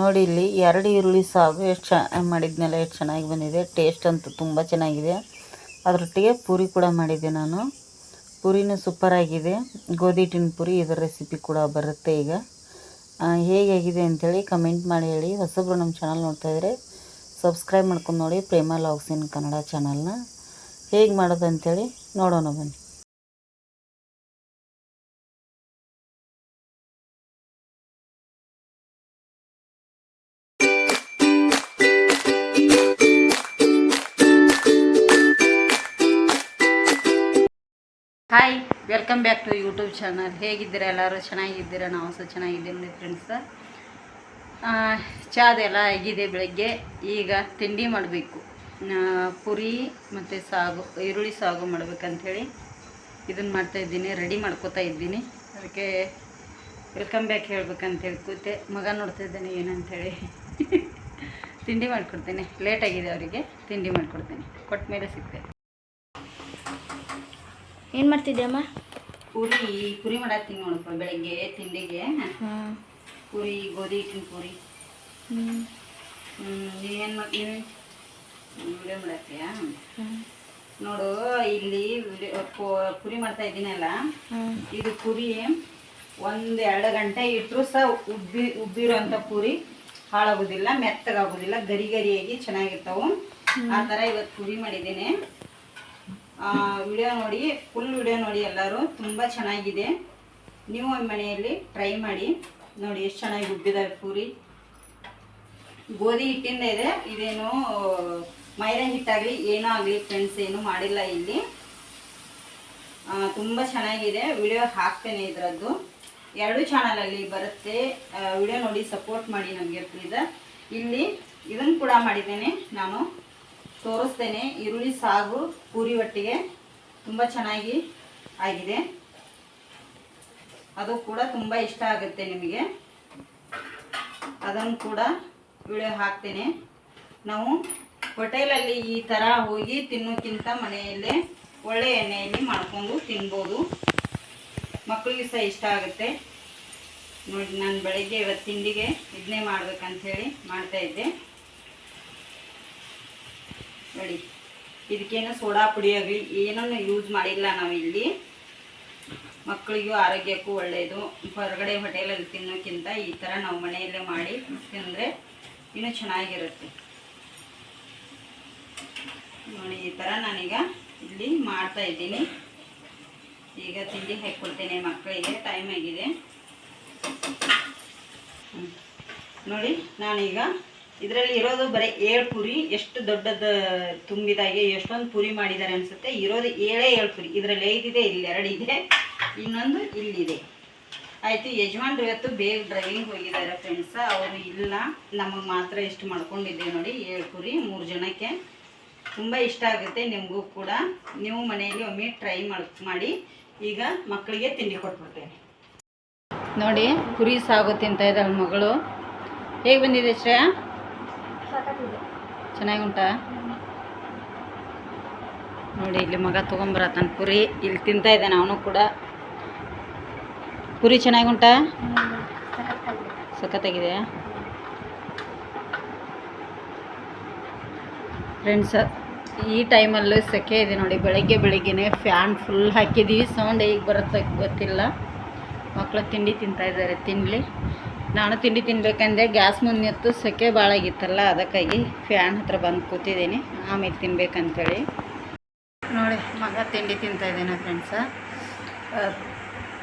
ನೋಡಿ ಇಲ್ಲಿ ಎರಡು ಈರುಳ್ಳಿ ಸಾಗು ಎಷ್ಟು ಚ ಮಾಡಿದ್ನೆಲ್ಲ ಎಷ್ಟು ಚೆನ್ನಾಗಿ ಬಂದಿದೆ. ಟೇಸ್ಟ್ ಅಂತೂ ತುಂಬ ಚೆನ್ನಾಗಿದೆ. ಅದರೊಟ್ಟಿಗೆ ಪೂರಿ ಕೂಡ ಮಾಡಿದ್ದೆ ನಾನು. ಪೂರಿನೂ ಸೂಪರಾಗಿದೆ ಗೋಧಿ ಹಿಟ್ಟಿನ ಪೂರಿ ಇದರ ರೆಸಿಪಿ ಕೂಡ ಬರುತ್ತೆ ಈಗ. ಹೇಗಾಗಿದೆ ಅಂಥೇಳಿ ಕಮೆಂಟ್ ಮಾಡಿ ಹೇಳಿ. ಹೊಸಬ್ರು ನಮ್ಮ ಚಾನಲ್ ನೋಡ್ತಾ ಇದ್ದರೆ ಸಬ್ಸ್ಕ್ರೈಬ್ ಮಾಡ್ಕೊಂಡು ನೋಡಿ ಪ್ರೇಮ ಲಾಗ್ಸ್ ಇನ್ ಕನ್ನಡ ಚಾನಲ್ನ ಹೇಗೆ ಮಾಡೋದು ಅಂಥೇಳಿ ನೋಡೋಣ ಬನ್ನಿ. Welcome back to YouTube channel. ಹೇಗಿದ್ದೀರಾ ಎಲ್ಲರೂ? ಚೆನ್ನಾಗಿದ್ದೀರಾ? ನಾವು ಸಹ ಚೆನ್ನಾಗಿದ್ದೀವಿ ಫ್ರೆಂಡ್ಸ ಚಾದೆಲ್ಲ ಆಗಿದೆ ಬೆಳಗ್ಗೆ. ಈಗ ತಿಂಡಿ ಮಾಡಬೇಕು. ಪುರಿ ಮತ್ತು ಸಾಗು, ಈರುಳ್ಳಿ ಸಾಗು ಮಾಡ್ಬೇಕಂಥೇಳಿ ಇದನ್ನು ಮಾಡ್ತಾಯಿದ್ದೀನಿ ರೆಡಿ ಮಾಡ್ಕೋತಾ ಇದ್ದೀನಿ. ಅದಕ್ಕೆ ವೆಲ್ಕಮ್ ಬ್ಯಾಕ್ ಹೇಳ್ಬೇಕಂತೇಳಿ ಕೂತೆ ಮಗ ನೋಡ್ತಾ ಇದ್ದಾನೆ, ಏನಂತೇಳಿ. ತಿಂಡಿ ಮಾಡಿಕೊಡ್ತೇನೆ. ಲೇಟಾಗಿದೆ ಅವರಿಗೆ. ತಿಂಡಿ ಮಾಡಿಕೊಡ್ತೇನೆ. ಕೊಟ್ಟ ಮೇಲೆ ಸಿಗ್ತೇನೆ. ಏನು ಮಾಡ್ತಿದ್ಯಮ್ಮ? ಪೂರಿ ಪೂರಿ ಮಾಡತ್ತೀನಿ ನೋಡಪ್ಪ ಬೆಳಗ್ಗೆ ತಿಂಡಿಗೆ. ಪೂರಿ ಗೋಧಿ ಹಿಟ್ಟಿನ ಪೂರಿ. ನೀವೇನು ಮಾಡ್ತೀನಿ ವಿಡಿಯೋ ಮಾಡತ್ತೀಯ? ನೋಡು ಇಲ್ಲಿ ಪುರಿ ಮಾಡ್ತಾ ಇದ್ದೀನಲ್ಲ ಇದು ಪುರಿ ಒಂದು ಎರಡು ಗಂಟೆ ಇಟ್ಟರು ಸಹ ಉಬ್ಬಿ ಉಬ್ಬಿರೋಂಥ ಪುರಿ ಹಾಳಾಗೋದಿಲ್ಲ ಮೆತ್ತಗಾಗೋದಿಲ್ಲ ಗರಿ ಗರಿಯಾಗಿ ಚೆನ್ನಾಗಿರ್ತಾವು. ಆ ಥರ ಇವತ್ತು ಪುರಿ ಮಾಡಿದ್ದೇನೆ. ವಿಡಿಯೋ ನೋಡಿ ಫುಲ್ ವಿಡಿಯೋ ನೋಡಿ ಎಲ್ಲರೂ. ತುಂಬ ಚೆನ್ನಾಗಿದೆ. ನೀವು ಮನೆಯಲ್ಲಿ ಟ್ರೈ ಮಾಡಿ. ನೋಡಿ ಎಷ್ಟು ಚೆನ್ನಾಗಿ ಉಬ್ಬಿದಾವೆ ಪೂರಿ. ಗೋಧಿ ಹಿಟ್ಟಿಂದ ಇದೆ. ಇದೇನು ಮೈದಾ ಹಿಟ್ಟಾಗಲಿ, ಏನೂ ಆಗಲಿ ಫ್ರೆಂಡ್ಸ್ ಏನು ಮಾಡಿಲ್ಲ ಇಲ್ಲಿ. ತುಂಬ ಚೆನ್ನಾಗಿದೆ. ವಿಡಿಯೋ ಹಾಕ್ತೇನೆ ಇದರದ್ದು. ಎರಡು ಚಾನಲಲ್ಲಿ ಬರುತ್ತೆ. ವಿಡಿಯೋ ನೋಡಿ ಸಪೋರ್ಟ್ ಮಾಡಿ ನಮಗೆ ಪ್ಲೀಸ ಇಲ್ಲಿ ಇದನ್ನು ಕೂಡ ಮಾಡಿದ್ದೇನೆ ನಾನು. ತೋರಿಸ್ತೇನೆ ಈರುಳ್ಳಿ, ಸಾಗು, ಪೂರಿ ಒಟ್ಟಿಗೆ. ತುಂಬ ಚೆನ್ನಾಗಿ ಆಗಿದೆ. ಅದು ಕೂಡ ತುಂಬ ಇಷ್ಟ ಆಗುತ್ತೆ ನಿಮಗೆ. ಅದನ್ನು ಕೂಡ ವಿಡಿಯೋ ಹಾಕ್ತೇನೆ. ನಾವು ಹೋಟೆಲಲ್ಲಿ ಈ ಥರ ಹೋಗಿ ತಿನ್ನೋಕ್ಕಿಂತ ಮನೆಯಲ್ಲೇ ಒಳ್ಳೆ ಎಣ್ಣೆಯಲ್ಲಿ ಮಾಡಿಕೊಂಡು ತಿನ್ಬೋದು. ಮಕ್ಕಳಿಗೆ ಸಹ ಇಷ್ಟ ಆಗುತ್ತೆ. ನೋಡಿ, ನಾನು ಬೆಳಗ್ಗೆ ಇವತ್ತು ತಿಂಡಿಗೆ ಇದನ್ನೇ ಮಾಡ್ಬೇಕಂಥೇಳಿ ಮಾಡ್ತಾ ಇದ್ದೆ. ನೋಡಿ, ಇದಕ್ಕೇನು ಸೋಡಾ ಪುಡಿ ಆಗಲಿ, ಏನನ್ನು ಯೂಸ್ ಮಾಡಿಲ್ಲ ನಾವು ಇಲ್ಲಿ ಮಕ್ಕಳಿಗೂ ಆರೋಗ್ಯಕ್ಕೂ ಒಳ್ಳೆಯದು ಹೊರಗಡೆ ಹೋಟೆಲಲ್ಲಿ ತಿನ್ನೋಕ್ಕಿಂತ ಈ ಥರ ನಾವು ಮನೆಯಲ್ಲೇ ಮಾಡಿ ತಿಂದರೆ ಇನ್ನೂ ಚೆನ್ನಾಗಿರುತ್ತೆ. ನೋಡಿ, ಈ ಥರ ನಾನೀಗ ಇಲ್ಲಿ ಮಾಡ್ತಾ ಇದ್ದೀನಿ. ಈಗ ತಿಂಡಿ ಹಾಕ್ಕೊಡ್ತೇನೆ ಮಕ್ಕಳಿಗೆ ಟೈಮ್ ಆಗಿದೆ. ನೋಡಿ, ನಾನೀಗ ಇದರಲ್ಲಿ ಇರೋದು ಬರೀ ಏಳು ಪುರಿ, ಎಷ್ಟು ದೊಡ್ಡದ ತುಂಬಿದಾಗೆ, ಎಷ್ಟೊಂದು ಪುರಿ ಮಾಡಿದ್ದಾರೆ ಅನಿಸುತ್ತೆ. ಇರೋದು ಏಳೇ ಏಳು ಪುರಿ. ಇದರಲ್ಲಿ ಐದಿದೆ, ಇಲ್ಲಿ ಎರಡಿದೆ ಇನ್ನೊಂದು ಇಲ್ಲಿದೆ. ಆಯಿತು, ಯಜಮಾನ್ರು ಇವತ್ತು ಬೇಗ ಡ್ರೈವಿಂಗ್ ಹೋಗಿದ್ದಾರೆ ಫ್ರೆಂಡ್ಸ ಅವರು ಇಲ್ಲ. ನಮಗೆ ಮಾತ್ರ ಇಷ್ಟು ಮಾಡ್ಕೊಂಡಿದ್ದೆ ನೋಡಿ, ಏಳು ಪುರಿ, ಮೂರು ಜನಕ್ಕೆ. ತುಂಬ ಇಷ್ಟ ಆಗುತ್ತೆ ನಿಮಗೂ ಕೂಡ. ನೀವು ಮನೆಯಲ್ಲಿ ಒಮ್ಮೆ ಟ್ರೈ ಮಾಡಿ ಮಾಡಿ, ಈಗ ಮಕ್ಕಳಿಗೆ ತಿಂಡಿ ಕೊಟ್ಬಿಡ್ತೇನೆ. ನೋಡಿ, ಪುರಿ ಸಾಗು ತಿಂತ ಇದ್ದಾಳೆ ಮಗಳು. ಹೇಗೆ ಬಂದಿದೆ ಶ್ರೇಯಾ? ಚೆನ್ನಾಗಿ ಉಂಟಾ ನೋಡಿ, ಇಲ್ಲಿ ಮಗ ತೊಗೊಂಬರತ್ತಾನ ಪುರಿ. ಇಲ್ಲಿ ತಿಂತ ಇದ್ದಾನೆ ಅವನು ಕೂಡ. ಪುರಿ ಚೆನ್ನಾಗಿ ಉಂಟಾ ಸಖತ್ತಾಗಿದೆಯಾ ಫ್ರೆಂಡ್ಸ್ ಈ ಟೈಮಲ್ಲೂ ಸೆಕೆ ಇದೆ ನೋಡಿ. ಬೆಳಗ್ಗೆ ಬೆಳಗ್ಗೆನೆ ಫ್ಯಾನ್ ಫುಲ್ ಹಾಕಿದ್ದೀವಿ ಸೌಂಡ್ ಹೇಗೆ ಬರುತ್ತೆ ಗೊತ್ತಿಲ್ಲ. ಮಕ್ಕಳು ತಿಂಡಿ ತಿಂತಾ ಇದ್ದಾರೆ. ತಿನ್ನಲಿ ನಾನು ತಿಂಡಿ ತಿನ್ಬೇಕಂದ್ರೆ ಗ್ಯಾಸ್ ಮುಂದೆ ನಿಂತು ಸೆಕೆ ಭಾಳ ಆಗಿತ್ತಲ್ಲ, ಅದಕ್ಕಾಗಿ ಫ್ಯಾನ್ ಹತ್ರ ಬಂದು ಕೂತಿದ್ದೀನಿ. ಆಮೇಲೆ ತಿನ್ಬೇಕಂತೇಳಿ. ನೋಡಿ, ಮಗ ತಿಂಡಿ ತಿಂತಾ ಇದ್ದೇನೆ ಫ್ರೆಂಡ್ಸ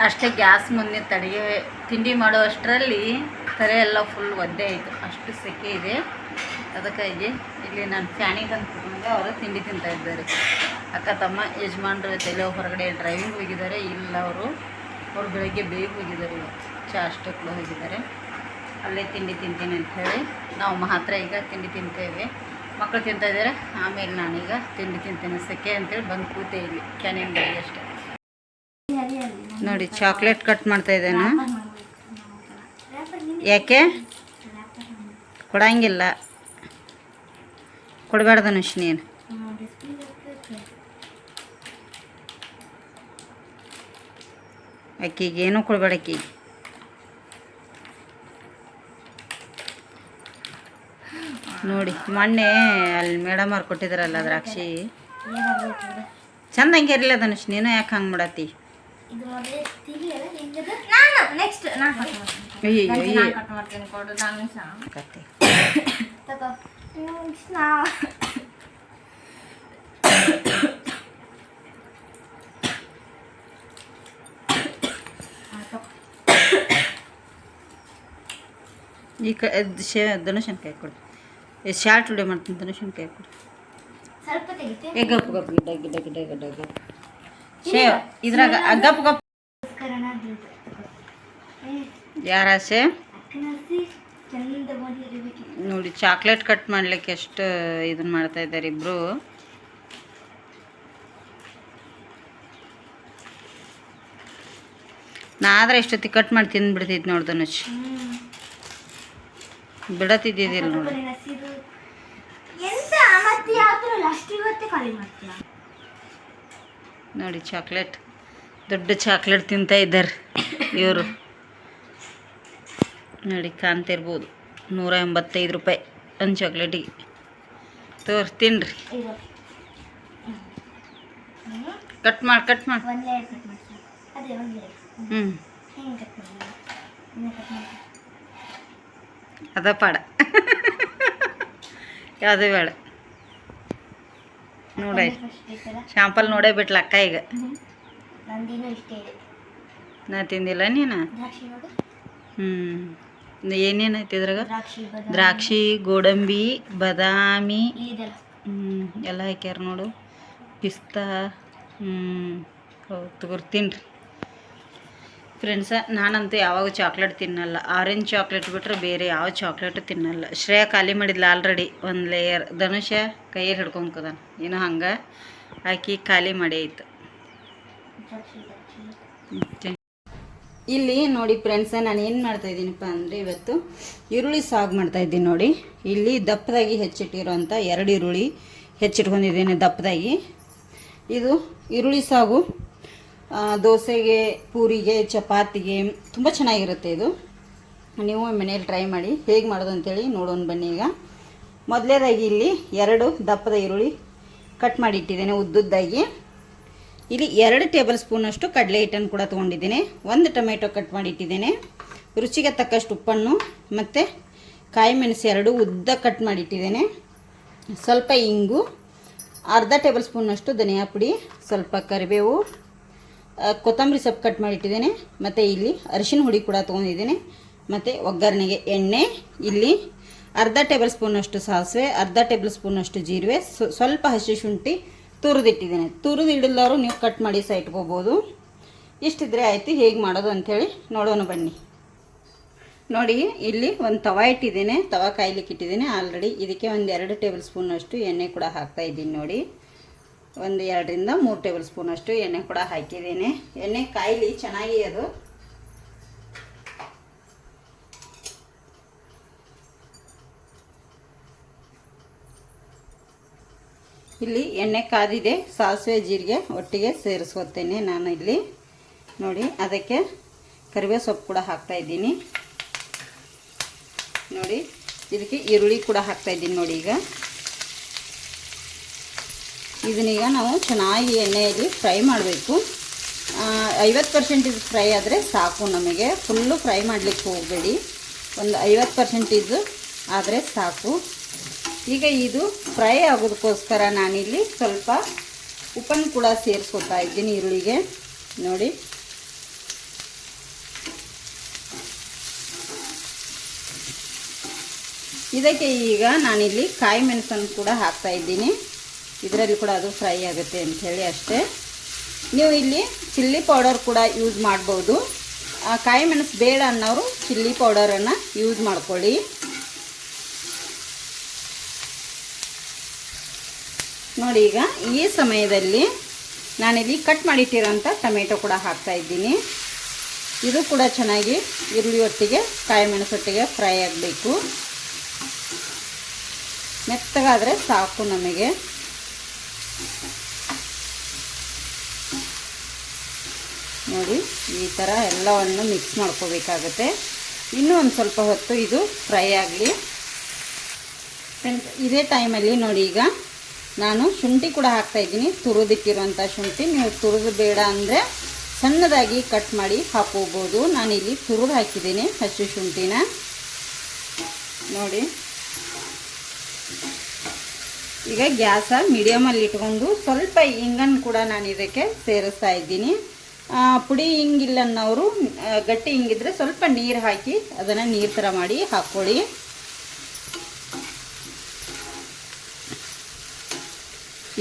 ಅಷ್ಟೇ ಗ್ಯಾಸ್ ಮುಂದೆ ತಡಿಗೆ ತಿಂಡಿ ಮಾಡೋ ಅಷ್ಟರಲ್ಲಿ ತಲೆ ಎಲ್ಲ ಫುಲ್ ಒದ್ದೆ ಆಯಿತು. ಅಷ್ಟು ಸೆಕೆ ಇದೆ. ಅದಕ್ಕಾಗಿ ಇಲ್ಲಿ ನಾನು ಫ್ಯಾನಿಗೆ ಕೂತ್ಕೊಂಡು ಅವರು ತಿಂಡಿ ತಿಂತಾ ಇದ್ದಾರೆ. ಅಕ್ಕ, ತಮ್ಮ ಯಜಮಾನ್ರ ತಲೆ ಹೊರಗಡೆ ಡ್ರೈವಿಂಗ್ ಹೋಗಿದ್ದಾರೆ. ಇಲ್ಲ, ಅವರು, ಅವ್ರು ಬೆಳಗ್ಗೆ ಬೇಗ ಹೋಗಿದ್ದಾರೆ ಇವತ್ತು. ಚಾ ಹೋಗಿದ್ದಾರೆ. ಅಲ್ಲೇ ತಿಂಡಿ ತಿಂತೀನಿ ಅಂತ ಹೇಳಿ. ನಾವು ಮಾತ್ರ ಈಗ ತಿಂಡಿ ತಿಂತೇವೆ. ಮಕ್ಕಳು ತಿಂತಾ ಇದ್ದಾರೆ. ಆಮೇಲೆ ನಾನೀಗ ತಿಂಡಿ ತಿಂತೇನೆ. ಸೆಕೆ ಅಂತೇಳಿ ಬಂದು ಕೂತೆ ಇಲ್ಲಿ ಕ್ಯಾನಿನ್ ಬಳಿ ಅಷ್ಟೇ. ನೋಡಿ ಚಾಕ್ಲೇಟ್ ಕಟ್ ಮಾಡ್ತಾ ಇದ್ದೇನೆ. ಯಾಕೆ? ಕೊಡಂಗಿಲ್ಲ. ಕೊಡಬಾರ್ದು ಅನುಷ್ ನೀನು. ಅಕ್ಕಿಗೆ ಏನೂ ಕೊಡಬೇಡ ಅಕ್ಕಿಗೆ ನೋಡಿ ಮೊನ್ನೆ ಅಲ್ಲಿ ಮೇಡಮ್ ಅವ್ರು ಕೊಟ್ಟಿದ್ರಲ್ಲ ದ್ರಾಕ್ಷಿ. ಚಂದ ಹಂಗೆ ಇರಲಿಲ್ಲ ಧನುಷ್ ನೀನು ಯಾಕೆ ಹಂಗೆ ಮಾಡತ್ತಿ? ಈ ಕ ಧನುಷನ್ ಕೈ ಕೊಡು. ಈ ಶಾರ್ಟ್ ವಿಡಿಯೋ ಮಾಡ್ತೀನಿ ಧನುಷನ್ ಕೈ ಕೊಡು ಸ್ವಲ್ಪ ತೆಗಿತೆ ಏ ಗಪ್ ಗಪ್ ಗಿಡ್ಡ ಗಿಡ್ಡ ಗಿಡ್ಡ ಗಿಡ್ಡ ಗಪ್ ಇದ್ರಾಗ ಗಪ್ ಗಪ್. ಯಾರ ಆಸೆ ನೋಡಿ ಚಾಕ್ಲೇಟ್ ಕಟ್ ಮಾಡ್ಲಿಕ್ಕೆ ಎಷ್ಟು ಇದನ್ನ ಮಾಡ್ತಾ ಇದ್ದಾರೆ ಇಬ್ರು. ನಾ ಆದ್ರೆ ಎಷ್ಟೊತ್ತಿಗೆ ಕಟ್ ಮಾಡಿ ತಿಂದ್ಬಿಡ್ತಿದ್ ನೋಡಿ ಬಿಡತ್ತಿದ್ದಿದ್ದಿಲ್ಲ ನೋಡಿ ಹಸಿರು ಎಂತ ಮತ್ತೆ ಯಾವ್ದು ಲಾಸ್ಟ್ ಇವತ್ತೇ ಖಾಲಿ ಮಾಡ್ತೀಯ? ನೋಡಿ ಚಾಕ್ಲೇಟ್. ದೊಡ್ಡ ಚಾಕ್ಲೇಟ್ ತಿಂತಾ ಇದ್ದಾರೆ ಇವರು. ನೋಡಿ ಕಾಣ್ತಿರ್ಬೋದು ನೂರ ಎಂಬತ್ತೈದು ರೂಪಾಯಿ ಒಂದು ಚಾಕ್ಲೇಟಿಗೆ. ತೋರ್ ತಿನ್ರಿ. ಕಟ್ ಮಾಡಿ ಕಟ್ ಮಾಡಿ. ಹ್ಞೂ ಅದ ಪಾಡ. ಯಾವುದೇ ಬೇಡ. ನೋಡೈ ಶಾಂಪಲ್ ನೋಡೇ ಬಿಟ್ಲ ಅಕ್ಕ ಈಗ. ನಾ ತಿಂದಿಲ್ಲ ನೀನು? ಹ್ಞೂ ಏನೇನೈತಿ ಇದ್ರಾಗ? ದ್ರಾಕ್ಷಿ ಗೋಡಂಬಿ ಬದಾಮಿ. ಎಲ್ಲ ಹಾಕ್ಯಾರ ನೋಡು. ಪಿಸ್ತಾ. ಹ್ಞೂ ಹೌದು ತಗೋರಿ ತಿನ್ರಿ. ಫ್ರೆಂಡ್ಸ ನಾನಂತೂ ಯಾವಾಗ ಚಾಕ್ಲೇಟ್ ತಿನ್ನಲ್ಲ. ಆರೆಂಜ್ ಚಾಕ್ಲೇಟ್ ಬಿಟ್ಟರೆ ಬೇರೆ ಯಾವ ಚಾಕ್ಲೇಟು ತಿನ್ನಲ್ಲ. ಶ್ರೇಯ ಖಾಲಿ ಮಾಡಿದ್ಲ ಆಲ್ರೆಡಿ ಒಂದು ಲೇಯರ್ ಧನುಷ ಕೈಯಲ್ಲಿ ಹಿಡ್ಕೊಂಕದಾನ ಏನೋ ಹಂಗೆ ಹಾಕಿ ಖಾಲಿ ಮಾಡಿ ಆಯ್ತು. ಇಲ್ಲಿ ನೋಡಿ ಫ್ರೆಂಡ್ಸ ನಾನು ಏನು ಮಾಡ್ತಾ ಇದ್ದೀನಪ್ಪ ಅಂದರೆ ಇವತ್ತು ಈರುಳ್ಳಿ ಸಾಗು ಮಾಡ್ತಾ ಇದ್ದೀನಿ ನೋಡಿ. ಇಲ್ಲಿ ದಪ್ಪದಾಗಿ ಹೆಚ್ಚಿಟ್ಟಿರೋಂಥ ಎರಡು ಈರುಳ್ಳಿ ಹೆಚ್ಚಿಟ್ಕೊಂಡಿದ್ದೀನಿ ದಪ್ಪದಾಗಿ. ಇದು ಈರುಳ್ಳಿ ಸಾಗು. ದೋಸೆಗೆ, ಪೂರಿಗೆ, ಚಪಾತಿಗೆ ತುಂಬ ಚೆನ್ನಾಗಿರುತ್ತೆ ಇದು. ನೀವು ಮನೇಲಿ ಟ್ರೈ ಮಾಡಿ ಹೇಗೆ ಮಾಡೋದು ಅಂತೇಳಿ ನೋಡೋಣ ಬನ್ನಿ ಈಗ. ಮೊದಲೇದಾಗಿ ಇಲ್ಲಿ ಎರಡು ದಪ್ಪದ ಈರುಳ್ಳಿ ಕಟ್ ಮಾಡಿ ಇಟ್ಟಿದ್ದೇನೆ ಉದ್ದುದ್ದಾಗಿ. ಇಲ್ಲಿ ಎರಡು ಟೇಬಲ್ ಸ್ಪೂನಷ್ಟು ಕಡಲೆ ಹಿಟ್ಟನ್ನು ಕೂಡ ತೊಗೊಂಡಿದ್ದೀನಿ. ಒಂದು ಟೊಮೆಟೊ ಕಟ್ ಮಾಡಿ ಇಟ್ಟಿದ್ದೇನೆ ರುಚಿಗೆ ತಕ್ಕಷ್ಟು ಉಪ್ಪನ್ನು ಮತ್ತು ಕಾಯಿ ಮೆಣಸು ಎರಡು ಉದ್ದ ಕಟ್ ಮಾಡಿ ಇಟ್ಟಿದ್ದೇನೆ ಸ್ವಲ್ಪ ಇಂಗು, ಅರ್ಧ ಟೇಬಲ್ ಸ್ಪೂನಷ್ಟು ಧನಿಯಾ ಪುಡಿ, ಸ್ವಲ್ಪ ಕರಿಬೇವು ಕೊತ್ತಂಬರಿ ಸೊಪ್ಪು ಕಟ್ ಮಾಡಿ ಇಟ್ಟಿದ್ದೇನೆ ಮತ್ತು ಇಲ್ಲಿ ಅರಿಶಿನ ಹುಡಿ ಕೂಡ ತೊಗೊಂಡಿದ್ದೀನಿ. ಮತ್ತು ಒಗ್ಗರಣೆಗೆ ಎಣ್ಣೆ, ಇಲ್ಲಿ ಅರ್ಧ ಟೇಬಲ್ ಸ್ಪೂನಷ್ಟು ಸಾಸಿವೆ, ಅರ್ಧ ಟೇಬಲ್ ಸ್ಪೂನಷ್ಟು ಜೀರಿಗೆ ಸ್ವ- ಸ್ವಲ್ಪ ಹಸಿ ಶುಂಠಿ ತುರಿದಿಟ್ಟಿದ್ದೇನೆ. ತುರಿದು ನೀವು ಕಟ್ ಮಾಡಿ ಸಹ ಇಟ್ಕೋಬೋದು ಇಷ್ಟಿದ್ರೆ ಆಯಿತು, ಹೇಗೆ ಮಾಡೋದು ಅಂಥೇಳಿ ನೋಡೋಣ ಬನ್ನಿ. ನೋಡಿ, ಇಲ್ಲಿ ಒಂದು ತವ ಇಟ್ಟಿದ್ದೇನೆ. ತವ ಕಾಯ್ಲಿಕ್ಕೆ ಇಟ್ಟಿದ್ದೇನೆ ಆಲ್ರೆಡಿ ಇದಕ್ಕೆ ಒಂದು ಎರಡು ಟೇಬಲ್ ಸ್ಪೂನಷ್ಟು ಎಣ್ಣೆ ಕೂಡ ಹಾಕ್ತಾ ಇದ್ದೀನಿ ನೋಡಿ. ಒಂದು ಎರಡರಿಂದ ಮೂರು ಟೇಬಲ್ ಸ್ಪೂನ್ ಅಷ್ಟು ಎಣ್ಣೆ ಕೂಡ ಹಾಕಿದ್ದೀನಿ. ಎಣ್ಣೆ ಕಾಯಿಲಿ ಚೆನ್ನಾಗಿ ಅದು. ಇಲ್ಲಿ ಎಣ್ಣೆ ಕಾದಿದೆ. ಸಾಸಿವೆ, ಜೀರಿಗೆ ಒಟ್ಟಿಗೆ ಸೇರಿಸ್ಕೊತೇನೆ ನಾನು ಇಲ್ಲಿ. ನೋಡಿ, ಅದಕ್ಕೆ ಕರಿಬೇವು ಸೊಪ್ಪು ಕೂಡ ಹಾಕ್ತಾ ಇದ್ದೀನಿ. ನೋಡಿ, ಇದಕ್ಕೆ ಈರುಳ್ಳಿ ಕೂಡ ಹಾಕ್ತಾ ಇದ್ದೀನಿ ನೋಡಿ ಈಗ. ಇದನ್ನೀಗ ನಾವು ಚೆನ್ನಾಗಿ ಎಣ್ಣೆಯಲ್ಲಿ ಫ್ರೈ ಮಾಡಬೇಕು. ಐವತ್ತು ಪರ್ಸೆಂಟ್ ಇದು ಫ್ರೈ ಆದರೆ ಸಾಕು ನಮಗೆ. ಫುಲ್ಲು ಫ್ರೈ ಮಾಡಲಿಕ್ಕೆ ಹೋಗಬೇಡಿ. ಒಂದು ಐವತ್ತು ಪರ್ಸೆಂಟಿದ್ದು ಆದರೆ ಸಾಕು. ಈಗ ಇದು ಫ್ರೈ ಆಗೋದಕ್ಕೋಸ್ಕರ ನಾನಿಲ್ಲಿ ಸ್ವಲ್ಪ ಉಪ್ಪನ್ನು ಕೂಡ ಸೇರಿಸ್ಕೊತಾ ಇದ್ದೀನಿ ಈರುಳ್ಳಿಗೆ. ನೋಡಿ. ಇದಕ್ಕೆ ಈಗ ನಾನಿಲ್ಲಿ ಕಾಯಿ ಮೆಣಸನ್ನು ಕೂಡ ಹಾಕ್ತಾ ಇದ್ದೀನಿ. ಇದರಲ್ಲಿ ಕೂಡ ಅದು ಫ್ರೈ ಆಗುತ್ತೆ ಅಂಥೇಳಿ ಅಷ್ಟೇ. ನೀವು ಇಲ್ಲಿ ಚಿಲ್ಲಿ ಪೌಡರ್ ಕೂಡ ಯೂಸ್ ಮಾಡ್ಬೋದು. ಕಾಯಿ ಮೆಣಸು ಬೇಡ ಅನ್ನೋರು ಚಿಲ್ಲಿ ಪೌಡರನ್ನು ಯೂಸ್ ಮಾಡ್ಕೊಳ್ಳಿ. ನೋಡಿ ಈಗ ಈ ಸಮಯದಲ್ಲಿ ನಾನಿಲ್ಲಿ ಕಟ್ ಮಾಡಿಟ್ಟಿರೋಂಥ ಟೊಮೆಟೊ ಕೂಡ ಹಾಕ್ತಾ ಇದ್ದೀನಿ. ಇದು ಕೂಡ ಚೆನ್ನಾಗಿ ಈರುಳ್ಳಿ ಒಟ್ಟಿಗೆ, ಕಾಯಿ ಮೆಣಸೊಟ್ಟಿಗೆ ಫ್ರೈ ಆಗಬೇಕು. ಮೆತ್ತಗಾದರೆ ಸಾಕು ನಮಗೆ. ನೋಡಿ, ಈ ಥರ ಎಲ್ಲವನ್ನು ಮಿಕ್ಸ್ ಮಾಡ್ಕೋಬೇಕಾಗತ್ತೆ. ಇನ್ನೂ ಒಂದು ಸ್ವಲ್ಪ ಹೊತ್ತು ಇದು ಫ್ರೈ ಆಗಲಿ. ಫ್ರೆಂಡ್ಸ್, ಇದೇ ಟೈಮಲ್ಲಿ ನೋಡಿ ಈಗ ನಾನು ಶುಂಠಿ ಕೂಡ ಹಾಕ್ತಾ ಇದ್ದೀನಿ. ತುರಿದಿಟ್ಟಿರುವಂಥ ಶುಂಠಿ. ನೀವು ತುರಿದು ಬೇಡ ಅಂದರೆ ಸಣ್ಣದಾಗಿ ಕಟ್ ಮಾಡಿ ಹಾಕೋಬೋದು. ನಾನಿಲ್ಲಿ ತುರಿದು ಹಾಕಿದ್ದೀನಿ ಹಸಿ ಶುಂಠಿನ. ನೋಡಿ. ಈಗ ಗ್ಯಾಸ ಮೀಡಿಯಮಲ್ಲಿ ಇಟ್ಕೊಂಡು ಸ್ವಲ್ಪ ಹಿಂಗನ್ನು ಕೂಡ ನಾನು ಇದಕ್ಕೆ ಸೇರಿಸ್ತಾ ಇದ್ದೀನಿ. ಪುಡಿ ಹಿಂಗಿಲ್ಲ ಅನ್ನೋರು ಗಟ್ಟಿ ಹಿಂಗಿದ್ರೆ ಸ್ವಲ್ಪ ನೀರು ಹಾಕಿ ಅದನ್ನು ನೀರು ಥರ ಮಾಡಿ ಹಾಕ್ಕೊಳ್ಳಿ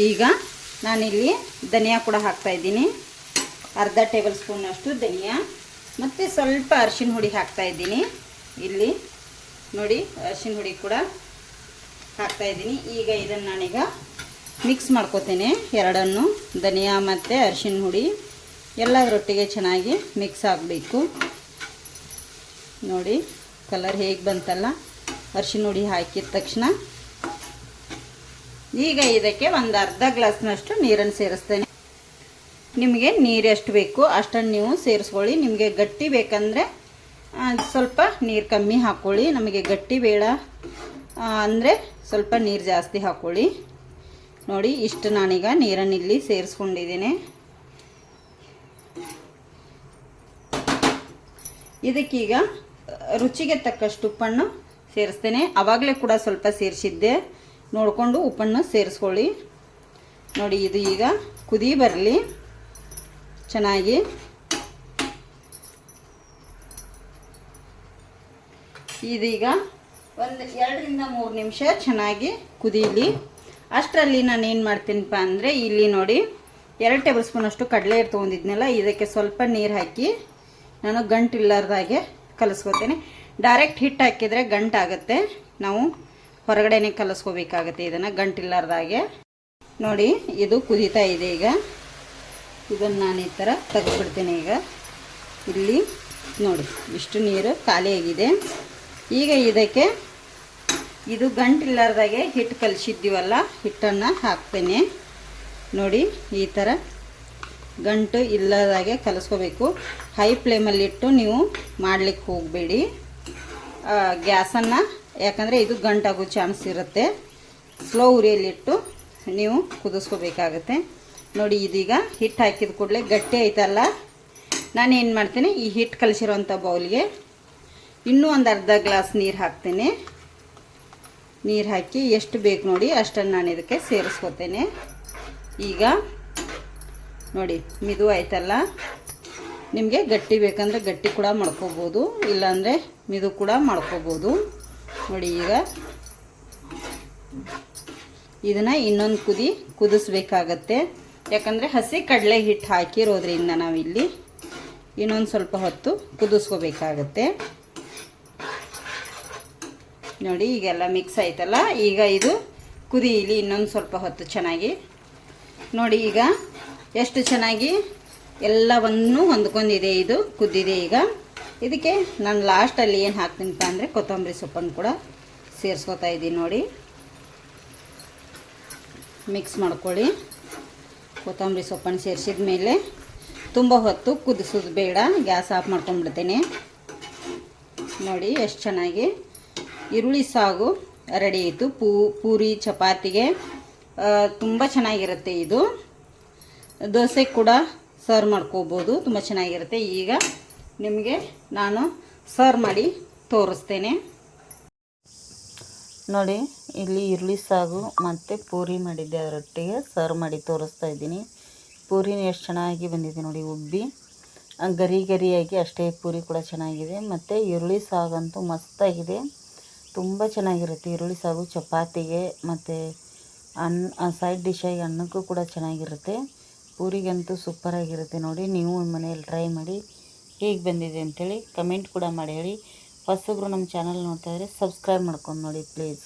ಈಗ ನಾನಿಲ್ಲಿ ಧನಿಯಾ ಕೂಡ ಹಾಕ್ತಾ ಇದ್ದೀನಿ. ಅರ್ಧ ಟೇಬಲ್ ಸ್ಪೂನಷ್ಟು ಧನಿಯಾ, ಮತ್ತು ಸ್ವಲ್ಪ ಅರಿಶಿನ ಹುಡಿ ಹಾಕ್ತಾ ಇದ್ದೀನಿ. ಇಲ್ಲಿ ನೋಡಿ ಅರಿಶಿನ ಹುಡಿ ಕೂಡ ಹಾಕ್ತಾ ಇದ್ದೀನಿ. ಈಗ ಇದನ್ನು ನಾನೀಗ ಮಿಕ್ಸ್ ಮಾಡ್ಕೋತೇನೆ. ಎರಡನ್ನು, ಧನಿಯಾ ಮತ್ತು ಅರಿಶಿನ ಹುಡಿ. ಎಲ್ಲದರೊಟ್ಟಿಗೆ ಚೆನ್ನಾಗಿ ಮಿಕ್ಸ್ ಆಗಬೇಕು. ನೋಡಿ ಕಲರ್ ಹೇಗೆ ಬಂತಲ್ಲ? ಅರಿಶಿನ ಹುಡಿ ಹಾಕಿದ ತಕ್ಷಣ ಈಗ ಇದಕ್ಕೆ ಒಂದು ಅರ್ಧ ಗ್ಲಾಸ್ನಷ್ಟು ನೀರನ್ನು ಸೇರಿಸ್ತೇನೆ. ನಿಮಗೆ ನೀರು ಎಷ್ಟು ಬೇಕು ಅಷ್ಟನ್ನು ನೀವು ಸೇರಿಸ್ಕೊಳ್ಳಿ. ನಿಮಗೆ ಗಟ್ಟಿ ಬೇಕಂದರೆ ಸ್ವಲ್ಪ ನೀರು ಕಮ್ಮಿ ಹಾಕ್ಕೊಳ್ಳಿ ನಮಗೆ ಗಟ್ಟಿ ಬೇಡ ಅಂದರೆ ಸ್ವಲ್ಪ ನೀರು ಜಾಸ್ತಿ ಹಾಕ್ಕೊಳ್ಳಿ ನೋಡಿ, ಇಷ್ಟು ನಾನೀಗ ನೀರನ್ನು ಇಲ್ಲಿ ಸೇರಿಸ್ಕೊಂಡಿದ್ದೀನಿ. ಇದಕ್ಕೀಗ ರುಚಿಗೆ ತಕ್ಕಷ್ಟು ಉಪ್ಪನ್ನು ಸೇರಿಸ್ತೇನೆ. ಆವಾಗಲೇ ಕೂಡ ಸ್ವಲ್ಪ ಸೇರಿಸಿದ್ದೆ. ನೋಡಿಕೊಂಡು ಉಪ್ಪನ್ನು ಸೇರಿಸ್ಕೊಳ್ಳಿ. ನೋಡಿ, ಇದು ಈಗ ಕುದಿ ಬರಲಿ. ಚೆನ್ನಾಗಿ. ಇದೀಗ ಒಂದು ಎರಡರಿಂದ ಮೂರು ನಿಮಿಷ ಚೆನ್ನಾಗಿ ಕುದೀಲಿ. ಅಷ್ಟರಲ್ಲಿ ನಾನು ಏನು ಮಾಡ್ತೀನಪ್ಪ ಅಂದರೆ ಇಲ್ಲಿ ನೋಡಿ ಎರಡು ಟೇಬಲ್ ಸ್ಪೂನ್ ಅಷ್ಟು ಕಡಲೆ ಹಿಟ್ಟು ತೊಗೊಂಡಿದ್ನಲ್ಲ, ಇದಕ್ಕೆ ಸ್ವಲ್ಪ ನೀರು ಹಾಕಿ ನಾನು ಗಂಟು ಇಲ್ಲಾರ್ದಾಗೆ ಕಲಿಸ್ಕೊತೇನೆ. ಡೈರೆಕ್ಟ್ ಹಿಟ್ಟು ಹಾಕಿದರೆ ಗಂಟಾಗುತ್ತೆ ನಾವು ಹೊರಗಡೆನೆ ಕಲಿಸ್ಕೋಬೇಕಾಗತ್ತೆ ಇದನ್ನು ಗಂಟಿಲ್ಲಾರ್ದಾಗೆ ನೋಡಿ, ಇದು ಕುದೀತಾ ಇದೆ ಈಗ. ಇದನ್ನು ನಾನು ಈ ಥರ ತೆಗೆದುಬಿಡ್ತೇನೆ ಈಗ. ಇಲ್ಲಿ ನೋಡಿ, ಇಷ್ಟು ನೀರು ಖಾಲಿಯಾಗಿದೆ. ಈಗ ಇದಕ್ಕೆ ಇದು ಗಂಟಿಲ್ಲಾರ್ದಾಗೆ ಹಿಟ್ಟು ಕಲಿಸಿದ್ದೀವಲ್ಲ, ಹಿಟ್ಟನ್ನು ಹಾಕ್ತೇನೆ. ನೋಡಿ, ಈ ಥರ ಗಂಟು ಇಲ್ಲದಾಗೆ ಕಲಿಸ್ಕೋಬೇಕು. ಹೈ ಫ್ಲೇಮಲ್ಲಿಟ್ಟು ನೀವು ಮಾಡಲಿಕ್ಕೆ ಹೋಗಬೇಡಿ. ಗ್ಯಾಸನ್ನು, ಯಾಕಂದರೆ ಇದು ಗಂಟಾಗೋ ಚಾನ್ಸ್ ಇರುತ್ತೆ. ಸ್ಲೋ ಉರಿಯಲ್ಲಿಟ್ಟು ನೀವು ಕುದಿಸ್ಕೋಬೇಕಾಗತ್ತೆ. ನೋಡಿ, ಇದೀಗ ಹಿಟ್ಟು ಹಾಕಿದ ಕೂಡಲೇ ಗಟ್ಟಿ ಆಯ್ತಲ್ಲ. ನಾನು ಏನು ಮಾಡ್ತೀನಿ, ಈ ಹಿಟ್ಟು ಕಲಿಸಿರೋಂಥ ಬೌಲ್ಗೆ ಇನ್ನೂ ಒಂದು ಅರ್ಧ ಗ್ಲಾಸ್ ನೀರು ಹಾಕ್ತೇನೆ. ನೀರು ಹಾಕಿ ಎಷ್ಟು ಬೇಕು ನೋಡಿ ಅಷ್ಟನ್ನು ನಾನು ಇದಕ್ಕೆ ಸೇರಿಸ್ಕೊತೇನೆ. ಈಗ ನೋಡಿ, ಮಿದು ಆಯ್ತಲ್ಲ? ನಿಮಗೆ ಗಟ್ಟಿ ಬೇಕಂದರೆ ಗಟ್ಟಿ ಕೂಡ ಮಾಡ್ಕೋಬೋದು, ಇಲ್ಲಾಂದರೆ ಮಿದು ಕೂಡ ಮಾಡ್ಕೋಬೋದು. ನೋಡಿ ಈಗ ಇದನ್ನು ಇನ್ನೊಂದು ಕುದಿ ಕುದಿಸ್ಬೇಕಾಗತ್ತೆ. ಯಾಕಂದರೆ ಹಸಿ ಕಡಲೆ ಹಿಟ್ಟು ಹಾಕಿರೋದ್ರಿಂದ ನಾವಿಲ್ಲಿ ಇನ್ನೊಂದು ಸ್ವಲ್ಪ ಹೊತ್ತು ಕುದಿಸ್ಕೋಬೇಕಾಗತ್ತೆ. ನೋಡಿ, ಈಗೆಲ್ಲ ಮಿಕ್ಸ್ ಆಯ್ತಲ್ಲ? ಈಗ ಇದು ಕುದೀಲಿ ಇನ್ನೊಂದು ಸ್ವಲ್ಪ ಹೊತ್ತು ಚೆನ್ನಾಗಿ. ನೋಡಿ ಈಗ ಎಷ್ಟು ಚೆನ್ನಾಗಿ ಎಲ್ಲವನ್ನು ಹೊಂದ್ಕೊಂಡಿದೆ ಇದು, ಕುದ್ದಿದೆ ಈಗ. ಇದಕ್ಕೆ ನಾನು ಲಾಸ್ಟಲ್ಲಿ ಏನು ಹಾಕ್ತೀನಪ್ಪ ಅಂದರೆ ಕೊತ್ತಂಬರಿ ಸೊಪ್ಪನ್ನು ಕೂಡ ಸೇರಿಸ್ಕೊತಾ ಇದ್ದೀನಿ ನೋಡಿ. ಮಿಕ್ಸ್ ಮಾಡ್ಕೊಳ್ಳಿ. ಕೊತ್ತಂಬರಿ ಸೊಪ್ಪನ್ನು ಸೇರಿಸಿದ ಮೇಲೆ ತುಂಬ ಹೊತ್ತು ಕುದಿಸೋದು ಬೇಡ, ಗ್ಯಾಸ್ ಆಫ್ ಮಾಡ್ಕೊಂಡ್ಬಿಡ್ತೀನಿ. ನೋಡಿ, ಎಷ್ಟು ಚೆನ್ನಾಗಿ ಈರುಳ್ಳಿ ಸಾಗು ರೆಡಿ ಆಯಿತು. ಪೂ, ಪೂರಿ, ಚಪಾತಿಗೆ ತುಂಬ ಚೆನ್ನಾಗಿರುತ್ತೆ ಇದು. ದೋಸೆ ಕೂಡ ಸರ್ವ್ ಮಾಡ್ಕೋಬೋದು, ತುಂಬ ಚೆನ್ನಾಗಿರುತ್ತೆ. ಈಗ ನಿಮಗೆ ನಾನು ಸರ್ವ್ ಮಾಡಿ ತೋರಿಸ್ತೇನೆ. ನೋಡಿ, ಇಲ್ಲಿ ಈರುಳ್ಳಿ ಸಾಗು ಮತ್ತು ಪೂರಿ ಮಾಡಿದ್ದೆ. ಅದರೊಟ್ಟಿಗೆ ಸರ್ವ್ ಮಾಡಿ ತೋರಿಸ್ತಾ ಇದ್ದೀನಿ. ಪೂರಿನ ಎಷ್ಟು ಚೆನ್ನಾಗಿ ಬಂದಿದೆ ನೋಡಿ, ಉಬ್ಬಿ. ಗರಿ ಗರಿಯಾಗಿ ಅಷ್ಟೇ ಪೂರಿ ಕೂಡ ಚೆನ್ನಾಗಿದೆ. ಮತ್ತು ಈರುಳ್ಳಿ ಸಾಗಂತೂ ಮಸ್ತಾಗಿದೆ. ತುಂಬ ಚೆನ್ನಾಗಿರುತ್ತೆ ಈರುಳ್ಳಿ ಸಾಗು, ಚಪಾತಿಗೆ ಮತ್ತು ಅನ್ನ ಸೈಡ್ ಡಿಶ್ಶಾಗಿ ಅನ್ನಕ್ಕೂ ಕೂಡ ಚೆನ್ನಾಗಿರುತ್ತೆ. ಪೂರಿಗಂತೂ ಸೂಪರಾಗಿರುತ್ತೆ ನೋಡಿ, ನೀವು ಮನೆಯಲ್ಲಿ ಟ್ರೈ ಮಾಡಿ ಹೇಗೆ ಬಂದಿದೆ ಅಂಥೇಳಿ ಕಮೆಂಟ್ ಕೂಡ ಮಾಡಿ ಹೇಳಿ. ಹೊಸಬ್ರು ನಮ್ಮ ಚಾನಲ್ ನೋಡ್ತಾ ಇದ್ರೆ ಸಬ್ಸ್ಕ್ರೈಬ್ ಮಾಡ್ಕೊಂಡು ನೋಡಿ ಪ್ಲೀಸ್